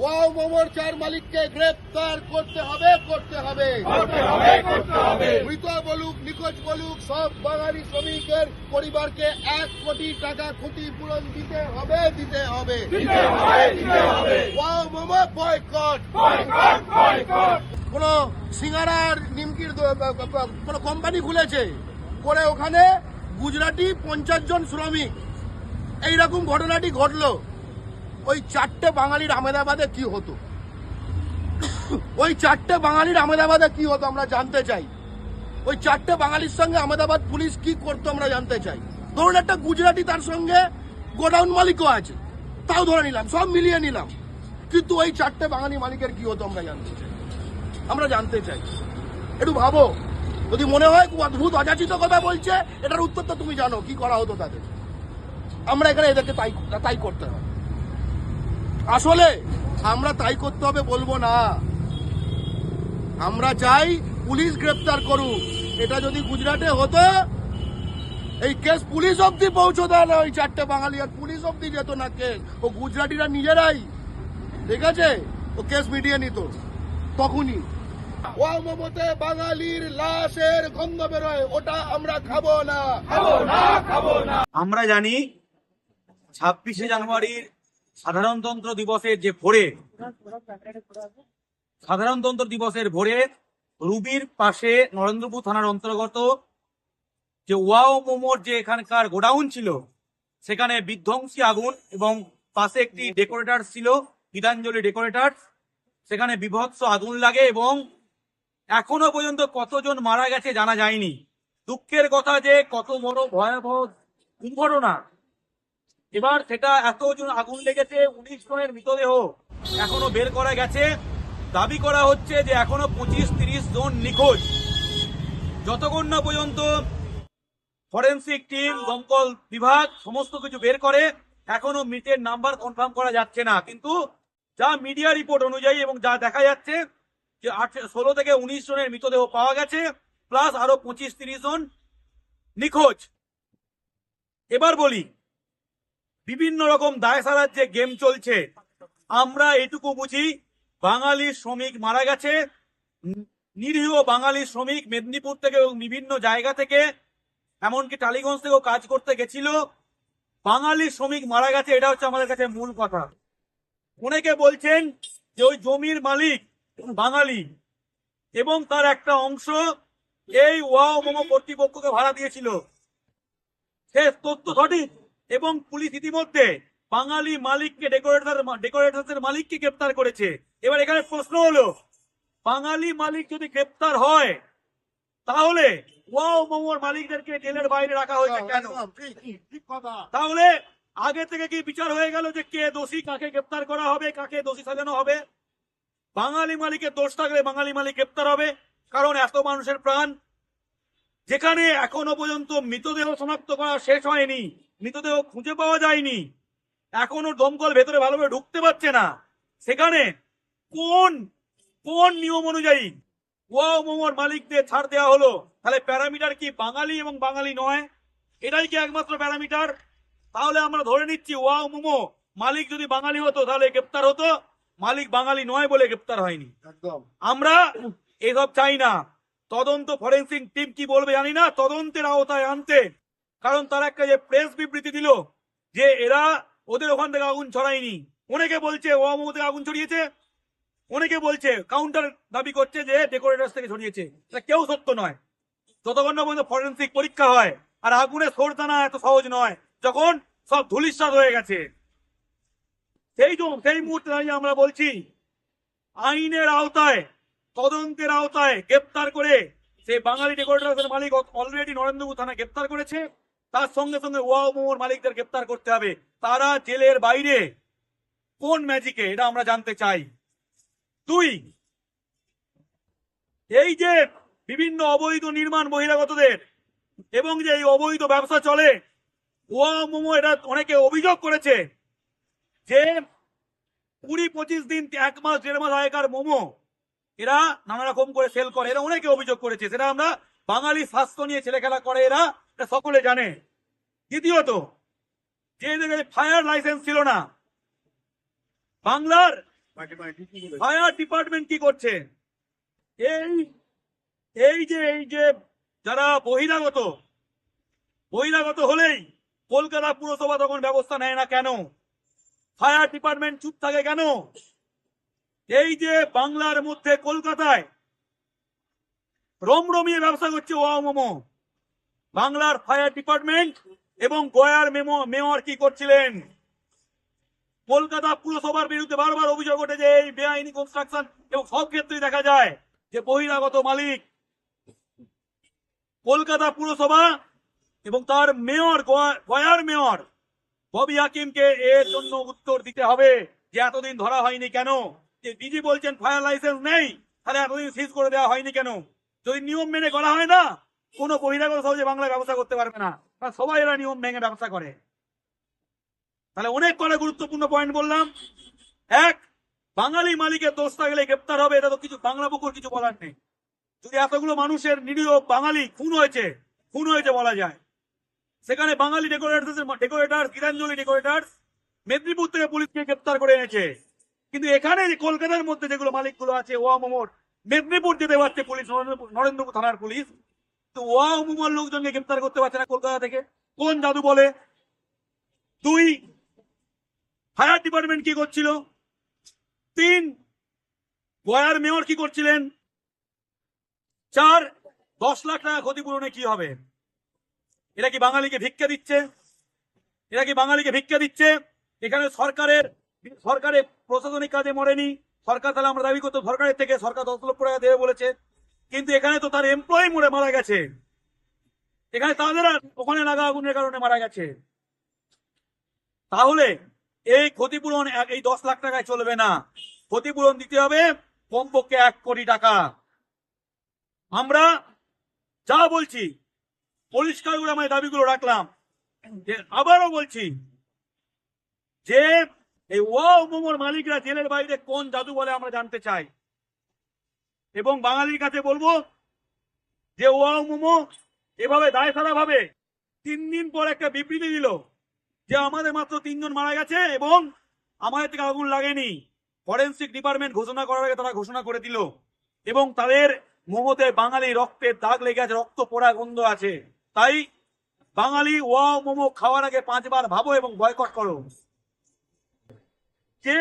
Wow মোমোর চার মালিককে গ্রেপ্তার করতে হবে করতে হবে। মৃত বলুক নিখোঁজ বলুক সব বাঙালি শ্রমিকের পরিবারকে এক কোটি টাকা ক্ষতিপূরণ দিতে হবে দিতে হবে। Wow Momo boycott. কোন সিঙ্গারার নিমকির কোন কোম্পানি খুলেছে? করে ওখানে গুজরাটি পঞ্চাশ জন শ্রমিক। এইরকম ঘটনাটি ঘটলো। ওই চারটে বাঙালির আহমেদাবাদে কি হতো? ওই চারটে বাঙালির আহমেদাবাদে কি হতো আমরা জানতে চাই। ওই চারটে বাঙালির সঙ্গে আহমেদাবাদ পুলিশ কি করতো আমরা জানতে চাই। ধরুন একটা গুজরাটি তার সঙ্গে গোডাউন মালিকও আছে। তাও ধরে নিলাম, সব মিলিয়ে নিলাম। কিন্তু ওই চারটে বাঙালি মালিকের কি হতো আমরা জানতে চাই। আমরা জানতে চাই। একটু ভাবো, যদি মনে হয় অদ্ভুত, অযাচিত কথা বলছে, এটার উত্তর তো তুমি জানো, কি করা হতো তাদের? আমরা এখানে এদেরকে তাই তাই করতে হবে। আসলে আমরা তাই করতে হবে বলব না। আমরা চাই পুলিশ গ্রেপ্তার করুক। এটা যদি গুজরাটে হতো, এই কেস পুলিশ অব্দি পৌঁছতো না ওই চারটে বাঙালি, আর পুলিশ অব্দি যেত না কেস। ও গুজরাটিরা নিজেরাই, ঠিক আছে? ও কেস মিটিয়ে নিত, তখনই। ও মমতে বাঙালির লাশের গন্ধ বেরোয়, ওটা আমরা খাব না। আমরা জানি ছাব্বিশে জানুয়ারির সাধারণতন্ত্র দিবসের যে ভোরে, সাধারণতন্ত্র দিবসের ভোরে রুবির পাশে নরেন্দ্রপুর থানার অন্তর্গত যে ওয়াও মোমোর যে এখানকার গোডাউন ছিল, সেখানে বিধ্বংসী আগুন এবং পাশে একটি ডেকোরেটর ছিল, গীতাঞ্জলি ডেকোরেটর, সেখানে বিভৎস আগুন লাগে এবং এখনও পর্যন্ত কতজন মারা গেছে জানা যায়নি। দুঃখের কথা যে কত বড় ভয়াবহ দুর্ঘটনা। এবার সেটা এতজন আগুন লেগেছে, উনিশ জনের মৃতদেহ এখনও বের করা গেছে। দাবি করা হচ্ছে যে এখনও পঁচিশ তিরিশ জন নিখোঁজ। যতক্ষণ না পর্যন্ত ফরেন্সিক টিম, দমকল বিভাগ সমস্ত কিছু বের করে, এখনও মৃতের নাম্বার কনফার্ম করা যাচ্ছে না। কিন্তু যা মিডিয়া রিপোর্ট অনুযায়ী এবং যা দেখা যাচ্ছে যে ষোলো থেকে উনিশ জনের মৃতদেহ পাওয়া গেছে, প্লাস আরও পঁচিশ তিরিশ জন নিখোঁজ। এবার বলি বিভিন্ন রকম দায় সারার যে গেম চলছে, আমরা এটুকু বুঝি, বাঙালি শ্রমিক মারা গেছে। নিরীহ বাঙালি শ্রমিক মেদিনীপুর থেকে এবং বিভিন্ন জায়গা থেকে, এমনকি টালিগঞ্জ থেকেও কাজ করতে গেছিল। বাঙালি শ্রমিক মারা গেছে, এটা হচ্ছে আমাদের কাছে মূল কথা। অনেকে বলছেন যে ওই জমির মালিক বাঙালি, এবং তার একটা অংশ এই ওয়াও মোমো কর্তৃপক্ষকে ভাড়া দিয়েছিল। সে তথ্য সঠিক? এবং পুলিশ ইতিমধ্যে বাঙালি মালিককে ডেকোরেটর ডেকোরেটরের মালিককে গ্রেপ্তার করেছে। এবার এখানে প্রশ্ন হলো বাঙালি মালিক যদি গ্রেপ্তার হয় তাহলে ওয়াও মোমোর মালিকদেরকে জেলের বাইরে রাখা হয়েছে কেন? ঠিক কথা। তাহলে আগে থেকে কি বিচার হয়ে গেল যে কে দোষী কাকে গ্রেপ্তার করা হবে কাকে দোষী সাজানো হবে? বাঙালি মালিকের দোষ থাকলে বাঙালি মালিক গ্রেপ্তার হবে কারণ এত মানুষের প্রাণ যেখানে এখনও পর্যন্ত মৃতদেহ শনাক্ত করা শেষ হয়নি মৃতদেহ খুঁজে পাওয়া যায়নি এখনও দমকল ভেতরে ভালোভাবে ঢুকতে পারছে না। সেখানে কোন কোন নিয়ম অনুযায়ী ওয়াও মোমোর মালিকদের ছাড় দেওয়া হলো? তাহলে প্যারামিটার কি বাঙালি এবং বাঙালি নয়? এটাই কি একমাত্র প্যারামিটার? তাহলে আমরা ধরে নিচ্ছি ওয়াও মোমো মালিক যদি বাঙালি হতো তাহলে গ্রেপ্তার হতো। মালিক বাঙালি নয় বলে গ্রেপ্তার হয়নি। একদম। আমরা এসব চাই না। তদন্ত ফরেন্সিক টিম কি বলবে জানি না, তদন্তের আওতায় আনতে। কারণ তারা একটা যে প্রেস বিবৃতি দিল যে এরা ওদের ওখান থেকে আগুন ছড়ায়নি। অনেকে বলছে ওয়ামো থেকে আগুন ছড়িয়েছে। অনেকে বলছে কাউন্টার দাবি করছে যে ডেকোরেটার্স থেকে ছড়িয়েছে। এটা কেউ সত্য নয়। যতক্ষণ না পর্যন্ত ফরেন্সিক পরীক্ষা হয়, আর আগুনে সোর টানা এত সহজ নয়, যখন সব ধুলিস্বাদ হয়ে গেছে। সেই সেই মুহূর্তে দাঁড়িয়ে আমরা বলছি, আইনের আওতায় তদন্তের আওতায় গ্রেপ্তার করে সেই বাঙালি ডেকোরেটরের মালিক অলরেডি নরেন্দ্রপুর থানা গ্রেপ্তার করেছে। তার সঙ্গে সঙ্গে ওয়াও মোমোর মালিকদের গ্রেপ্তার করতে হবে। তারা জেলের বাইরে কোন ম্যাজিকে এটা আমরা জানতে চাই। দুই, এই যে বিভিন্ন অবৈধ নির্মাণ বহিরাগতদের এবং যে এই অবৈধ ব্যবসা চলে, ওয়া মোমো এটা অনেকে অভিযোগ করেছে যে কুড়ি পঁচিশ দিন, এক মাস, দেড় মাস আগেকার মোমো এরা নানা রকম করে সেল করে, এরা অনেকে অভিযোগ করেছে সেটা আমরা বাঙালি স্বাস্থ্য নিয়ে ছেলে খেলা করে, এরা সকলে জানে। দ্বিতীয়ত, যে ফায়ার লাইসেন্স ছিল না, বাংলার ফায়ার ডিপার্টমেন্ট কি করছে? এই এই যে এই যে যারা বহিরাগত বহিরাগত হলেই কলকাতা পুরসভা তখন ব্যবস্থা নেয় না কেন? ফায়ার ডিপার্টমেন্ট চুপ থাকে কেন? এই যে বাংলার মধ্যে কলকাতায় রমরমিয়ে ব্যবসা করছে ওয়া মোমো। বাংলার ফায়ার ডিপার্টমেন্ট এবং গয়ার মেমো, মেয়র কি করছিলেন? কলকাতা পুরসভার বিরুদ্ধে বারবার অভিযোগ ওঠে যে এই বেআইনি কনস্ট্রাকশন এবং সব ক্ষেত্রেই দেখা যায় যে বহিরাগত মালিক। কলকাতা পুরসভা এবং তার মেয়র গয়ার মেয়র ববি হাকিমকে এর জন্য উত্তর দিতে হবে যে এতদিন ধরা হয়নি কেন? ডিজি বলছেন ফায়ার লাইসেন্স নেই, তাহলে এতদিন সিজ করে দেওয়া হয়নি কেন? যদি নিয়ম মেনে করা হয় না, কোনো বহিরাগত সহজে বাংলা ব্যবসা করতে পারবে না। সবাই এরা নিয়ম ভেঙে ব্যবসা করে। তাহলে অনেক কটা গুরুত্বপূর্ণ পয়েন্ট বললাম। এক, বাঙালি মালিকের দোষ থাকলে গ্রেপ্তার হবে, এটা তো কিছু বাংলা বুকুর কিছু বলার নেই। যদি এতগুলো মানুষের নিরীহ বাঙালি খুন হয়েছে খুন হয়েছে বলা যায়। সেখানে Bangali decorators decorator Gitanjali decorators Medinipur থেকে পুলিশকে গ্রেপ্তার করে এনেছে। কিন্তু এখানে কলকাতার মধ্যে যেগুলো মালিকগুলো আছে, ওয়া মোমোর মেদিনীপুর যেতে পারছে পুলিশ নরেন্দ্রপুর থানার পুলিশ, তো ওয়া মোমোর লোকজনকে গ্রেপ্তার করতে পারছে না কলকাতা থেকে। কোন জাদু বলে? দুই, ফায়ার ডিপার্টমেন্ট কি করছিল? তিন, গয়ার মেয়র কি করছিলেন? চার, দশ লাখ টাকা ক্ষতিপূরণে কি হবে? এরা কি বাঙালিকে ভিক্ষা দিচ্ছে? এরা কি বাঙালিকে ভিক্ষা দিচ্ছে? এখানে সরকারের সরকারের প্রশাসনিক কাজে মরেনি। সরকার তাহলে আমরা দাবি করতো সরকারের থেকে সরকার দশ লক্ষ টাকা দেবে বলেছে। কিন্তু এখানে তো তার এমপ্লয়ি মরে মারা গেছে। এখানে তাদের ওখানে লাগা আগুনের কারণে মারা গেছে। তাহলে এই ক্ষতিপূরণ এই দশ লাখ টাকায় চলবে না। ক্ষতিপূরণ দিতে হবে কমপক্ষে এক কোটি টাকা। আমরা যা বলছি পরিষ্কার করে আমার দাবিগুলো রাখলাম। আবারও বলছি যে এই, ওয়াও, মোমোর মালিকরা জেলের বাইরে কোন জাদু বলে আমরা জানতে চাই? এবং বাঙালির কাছে বলব যে, ওয়াও, মোমো, এভাবে দায় সারা ভাবে তিন দিন পর একটা বিবৃতি দিল যে, আমাদের মাত্র তিনজন মারা গেছে এবং আমাদের থেকে আগুন লাগেনি। ফরেন্সিক ডিপার্টমেন্ট ঘোষণা করার আগে তারা ঘোষণা করে দিল এবং তাদের মোমোতে বাঙালি রক্তের দাগ লেগে আছে, রক্ত পোড়া গন্ধ আছে। তাই বাঙালি ওয়া মোমো খাওয়ার আগে পাঁচবার ভাবো এবং বয়কট করো। যে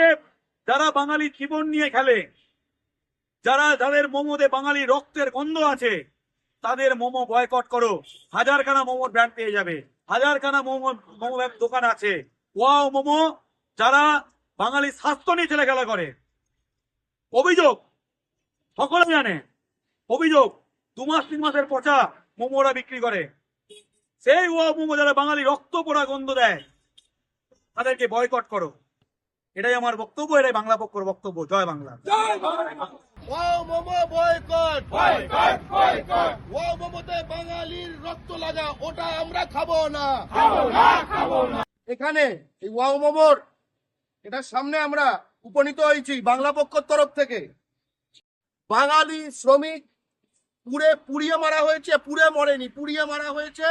যারা বাঙালি জীবন নিয়ে খেলে, যারা যাদের মোমোতে বাঙালি রক্তের গন্ধ আছে, তাদের মোমো বয়কট করো। হাজারখানা মোমোর ব্র্যান্ড পেয়ে যাবে। হাজারখানা মোমো মোমো দোকান আছে। ওয়াও মোমো, যারা বাঙালি স্বাস্থ্য নিয়ে ছেলে খেলা করে। অভিযোগ, সকলে জানে। অভিযোগ, দু মাস, তিন মাসের পচা মোমোরা বিক্রি করে। সেই ও মোমো যারা বাঙালি রক্ত পোড়া গন্ধ দেয়, তাদেরকে বয়কট করো। এটাই আমার বক্তব্য এটাই বাংলা পক্ষর বক্তব্য। জয় Bangla. Wow Momo boycott. Boycott boycott. বাঙালির রক্ত লাগা ওটা আমরা খাব না। খাব না খাব না। এখানে এই ওয়াও মোমোর এটার সামনে আমরা উপনীত হয়েছি বাংলা পক্ষর তরফ থেকে। বাঙালি শ্রমিক পুড়ে পুড়িয়ে মারা হয়েছে পুড়ে মরেনি পুড়িয়ে মারা হয়েছে।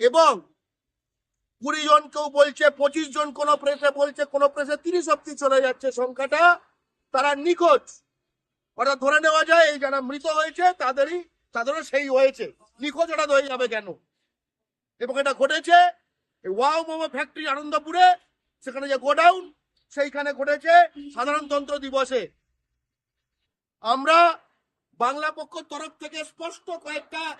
এবং কুড়ি জন কেউ বলছে, পঁচিশ জন কোন প্রেসে বলছে, কোন প্রেসে তিরিশ অব্দি চলে যাচ্ছে সংখ্যাটা। তারা নিখোঁজ। ওটা ধরে নেওয়া যায়, এই যারা মৃত হয়েছে, তাদেরই, তাদেরও সেই হয়েছে। নিখোঁজ ওটা হয়ে যাবে কেন? এবং এটা ঘটেছে ওয়াও মোমো ফ্যাক্টরি আনন্দপুরে, সেখানে যে গোডাউন, সেইখানে ঘটেছে সাধারণতন্ত্র দিবসে। আমরা বাংলা পক্ষ তরফ থেকে স্পষ্ট কয়েকটা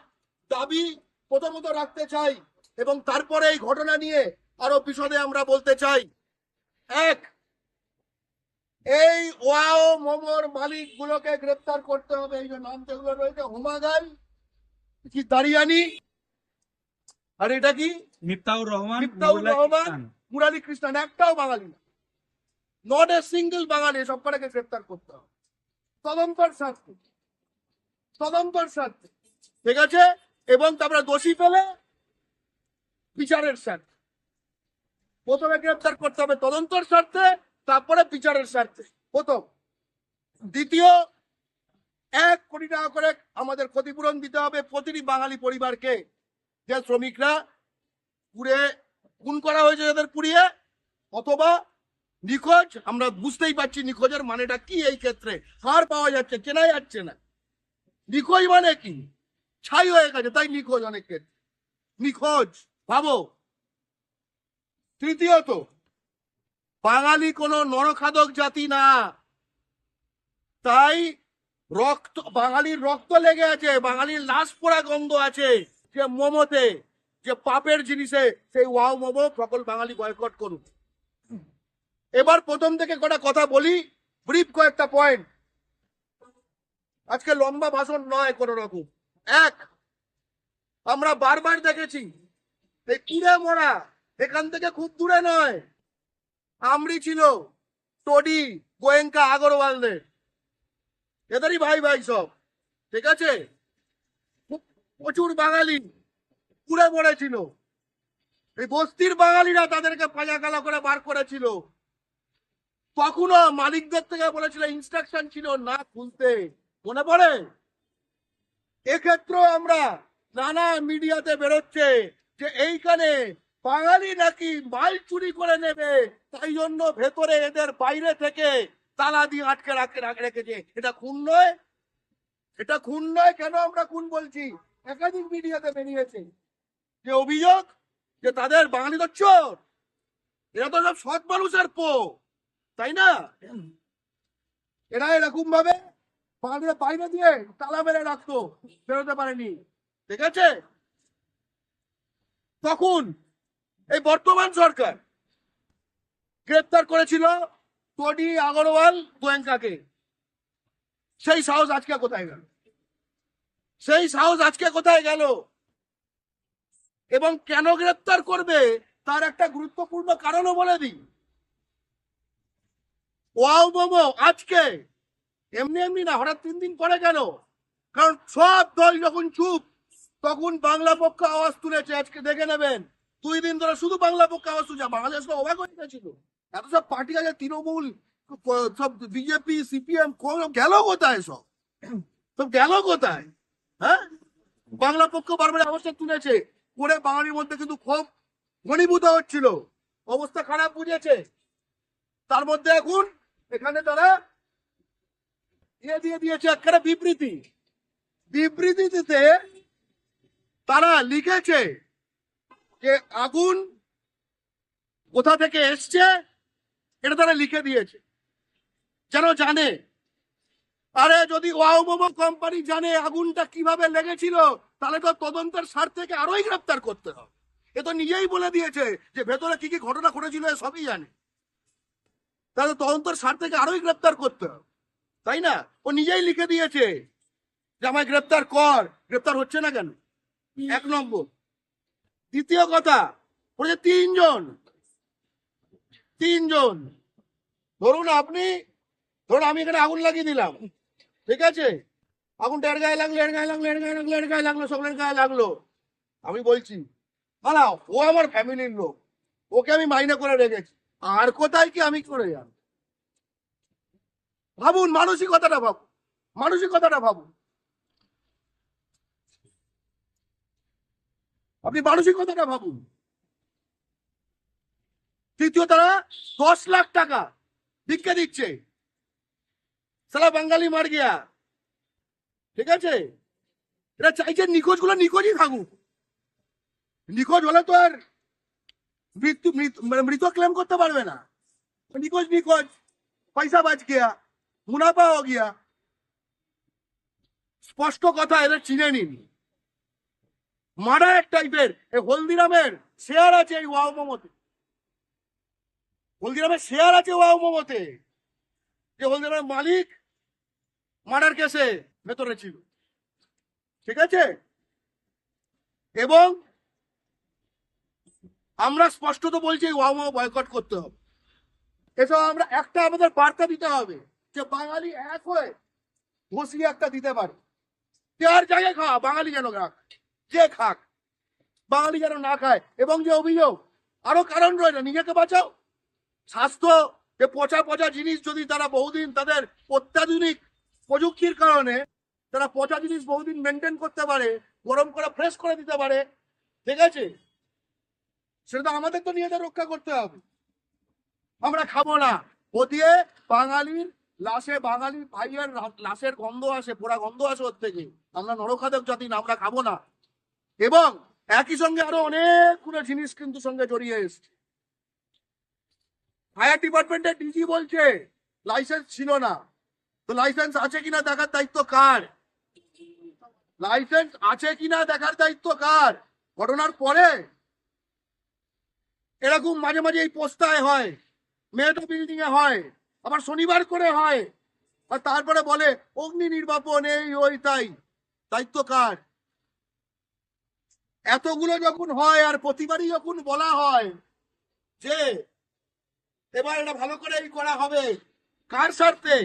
দাবি প্রথমত রাখতে চাই। এবং তারপরে এই ঘটনা নিয়ে আরও বিশদে আমরা বলতে চাই। এক এই ওয়াও মোমোর মালিক গুলোকে গ্রেপ্তার করতে হবে। এই যে নাম যেগুলো রয়েছে হুমাগাই কি দাঁড়িয়ানি আর এটা কি? মিফতাউর রহমান মিফতাউর রহমান খ্রিস্টান। মুরালি কৃষ্ণান একটাও বাঙালি না। নট এ সিঙ্গেল বাঙালি সব কটাকে গ্রেপ্তার করতে হবে। তদন্তর স্বার্থে তদন্তর স্বার্থে ঠিক আছে? এবং তারপরে দোষী পেলে বিচারের স্বার্থে। প্রথমে গ্রেপ্তার করতে হবে তদন্তর স্বার্থে, তারপরে বিচারের স্বার্থে। প্রথম। দ্বিতীয়, এক কোটি টাকা করে আমাদের ক্ষতিপূরণ দিতে হবে প্রতিটি বাঙালি পরিবারকে। যে শ্রমিকরা পুড়ে, খুন করা হয়েছে যাদের পুড়িয়ে, অথবা নিখোঁজ, আমরা বুঝতেই পারছি নিখোঁজের মানেটা কি এই ক্ষেত্রে। হার পাওয়া যাচ্ছে চেনা যাচ্ছে না। নিখোঁজ মানে কি? ছাই হয়ে গেছে, তাই নিখোঁজ অনেক ক্ষেত্রে। নিখোঁজ। ভাবো তৃতীয়ত, বাঙালি কোনো নরখাদক জাতি না। তাই রক্ত, বাঙালির রক্ত লেগে আছে, বাঙালির লাশ পোড়া গন্ধ আছে যে মোমোতে, যে পাপের জিনিসে, সেই ওয়াও মোমো সকল বাঙালি বয়কট করুন এবার প্রথম থেকে কটা কথা বলি ব্রিফ কয়েকটা পয়েন্ট আজকে লম্বা ভাষণ নয় কোনো রকম। এক, আমরা বারবার দেখেছি এই কুড়ে মরা? এখান থেকে খুব দূরে নয়। আমরি ছিল টডি, গোয়েঙ্কা, আগরওয়ালদের। এদেরই ভাই ভাই সব, ঠিক আছে? প্রচুর বাঙালি পুরে পড়েছিল এই বস্তির বাঙালিরা তাদেরকে পাজা কালা করে বার করেছিল। তখনও মালিকদের থেকে বলেছিল ইনস্ট্রাকশন ছিল না খুলতে। মনে পড়ে? এক্ষেত্রেও আমরা নানা মিডিয়াতে বেরোচ্ছে। যে এইখানে বাঙালি নাকি মাল চুরি করে নেবে, তাই জন্য ভেতরে এদের বাইরে থেকে তালা দিয়ে আটকে রাখে রাখে রেখেছে এটা খুন নয়। এটা খুন নয়, কেন আমরা খুন বলছি? একাধিক মিডিয়াতে বেরিয়েছে। যে অভিযোগ, যে তাদের বাঙালি তো চোর। এরা তো সব সৎ মানুষের পো, তাই না? এরা এরকম ভাবে বাঙালিরা বাইরে দিয়ে তালা মেরে রাখতো, বেরোতে পারেনি। ঠিক আছে তখন এই বর্তমান সরকার গ্রেপ্তার করেছিল টডি আগরওয়াল গোয়েঙ্কাকে সেই সাহস আজকে কোথায় গেল? সেই সাহস আজকে কোথায় গেল? এবং কেন গ্রেপ্তার করবে তার একটা গুরুত্বপূর্ণ কারণও বলে দিই। ওয়াও মোমো আজকে এমনি এমনি না, হঠাৎ তিন দিন পরে কেন? কারণ সব দল যখন চুপ তখন বাংলা পক্ষ আওয়াজ তুলেছে, আজকে দেখে নেবেন। দুই দিন ধরে শুধু বাংলা পক্ষ আওয়াজ তুলছে বাংলাদেশ তো অবাক হয়ে গেছিল। এত সব পার্টি আছে, তৃণমূল, সব বিজেপি সিপিএম গেল কোথায় সব? সব গেল কোথায়? হ্যাঁ? বাংলা পক্ষ বারবার অবস্থা তুলেছে। করে বাঙালির মধ্যে কিন্তু ক্ষোভ ঘনীভূত হচ্ছিল। অবস্থা খারাপ বুঝেছে। তার মধ্যে এখন এখানে তারা ইয়ে দিয়ে দিয়েছে একটা বিবৃতি। বিবৃতিতে তারা লিখেছে যে আগুন কোথা থেকে এসছে এটা তারা লিখে দিয়েছে। যেন জানে। আরে যদি ওয়াও মোমো কোম্পানি জানে আগুনটা কীভাবে লেগেছিল, তাহলে তো তদন্তের স্বার্থ আরোই গ্রেপ্তার করতে হবে। এ তো নিজেই বলে দিয়েছে যে ভেতরে কি কি ঘটনা ঘটেছিল সবই জানে। তাহলে তদন্তের স্বার্থ আরোই গ্রেপ্তার করতে হবে। তাই না? ও নিজেই লিখে দিয়েছে যে আমায় গ্রেপ্তার কর। গ্রেপ্তার হচ্ছে না কেন? এক নম্বর। দ্বিতীয় কথা, বলেছে তিনজন। তিনজন। ধরুন আপনি, ধরুন আমি এখানে আগুন লাগিয়ে দিলাম। ঠিক আছে? আগুনটা এর গায়ে লাগল এর গায়ে লাগল এর গায়ে লাগল এর গায়ে লাগল, সকলের গায়ে লাগল। আমি বলছি না, ও আমার ফ্যামিলির লোক। ওকে আমি মাইনে করে রেখেছি। আর কোথায় কি আমি করে যাব? ভাবুন, মানসিকতাটা ভাবুন। মানসিকতাটা ভাবুন। আপনি মানসিকতাটা ভাবুন। তৃতীয় তারা দশ লাখ টাকা ভিক্ষা দিচ্ছে। সালা বাঙালি মার গিয়া। ঠিক আছে? এরা চাইছে নিখোঁজগুলো নিখোঁজই থাকুক। নিখোঁজ হলে তো আর মৃত্যু, মৃত- মানে ক্লেম করতে পারবে না। নিখোঁজ নিখোঁজ। পয়সা বাজ গিয়া মুনাফা হো গিয়া। স্পষ্ট কথা এদের চিনে নিন। মার্ডার টাইপের এই হলদিরামের শেয়ার আছে এই ওয়াও মোমোতে। হলদিরামের শেয়ার আছে ওয়াও মোমোতে। যে হলদিরামের মালিক মার্ডার কেসে ভেতরে ছিল। ঠিক আছে? এবং আমরা স্পষ্টত বলছি ওয়াও মোমো বয়কট করতে হবে। এসব আমরা একটা আমাদের বার্তা দিতে হবে যে বাঙালি এক হয়ে ঘষিয়ে একটা দিতে পারে। আর জায়গায় খাওয়া, বাঙালি যেন খাক যে খাক, বাঙালি যেন না খায়। এবং যে অভিযোগ, আরও কারণ রয়েছে, নিজেকে বাঁচাও। স্বাস্থ্য, যে পচা পচা জিনিস যদি তারা বহুদিন তাদের অত্যাধুনিক প্রযুক্তির কারণে তারা পচা জিনিস বহুদিন মেনটেন করতে পারে, গরম করে ফ্রেশ করে দিতে পারে, ঠিক আছে? সেটা তো আমাদের তো নিজেদের রক্ষা করতে হবে। আমরা খাব না। ও দিয়ে বাঙালির লাশে, বাঙালির ভাইয়ের লাশের গন্ধ আসে, পোড়া গন্ধ আসে ওর থেকে। আমরা নরখাদক জাতি না, আমরা খাব না। এবং একই সঙ্গে আরও অনেকগুলো জিনিস কিন্তু সঙ্গে জড়িয়ে এসছে। ফায়ার ডিপার্টমেন্টের ডিজি বলছে লাইসেন্স ছিল না। তো লাইসেন্স আছে কিনা দেখার দায়িত্ব কার? লাইসেন্স আছে কিনা দেখার দায়িত্ব কার? ঘটনার পরে এরকম মাঝে মাঝে এই পোস্তায় হয় মেয়েটা বিল্ডিং এ হয়, আবার শনিবার করে হয়, আর তারপরে বলে, অগ্নি নির্বাপন এই ওই তাই। দায়িত্ব কার? এতগুলো যখন হয় আর প্রতিবারই যখন বলা হয় যে এবার এটা ভালো করেই করা হবে, কার স্বার্থে?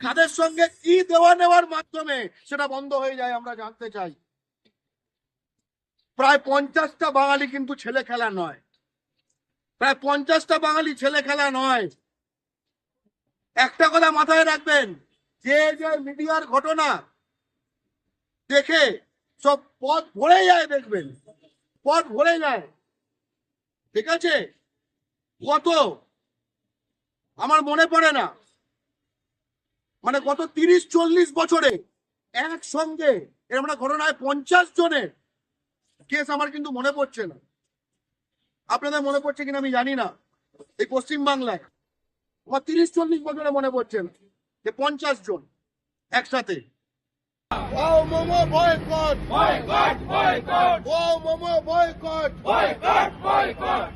কাদের সঙ্গে কি দেওয়া নেওয়ার মাধ্যমে সেটা বন্ধ হয়ে যায় আমরা জানতে চাই। প্রায় পঞ্চাশটা বাঙালি কিন্তু ছেলে খেলা নয়। প্রায় পঞ্চাশটা বাঙালি ছেলে খেলা নয়। একটা কথা মাথায় রাখবেন, যে যে মিডিয়ার ঘটনা দেখে সব পথ ভরে যায় দেখবেন, পথ ভরে যায়। ঠিক আছে? কত? আমার মনে পড়ে না। মানে গত তিরিশ, চল্লিশ বছরে একসঙ্গে এরকম একটা ঘটনায় পঞ্চাশ জনের কেস আমার কিন্তু মনে পড়ছে না। আপনাদের মনে পড়ছে কিনা আমি জানি না। এই পশ্চিম বাংলায় আমার তিরিশ, চল্লিশ বছরে মনে পড়ছে না যে পঞ্চাশ জন একসাথে। Wow, Momo boycott! Boycott! Boycott! Wow, mama! boycott! Boycott! Boycott!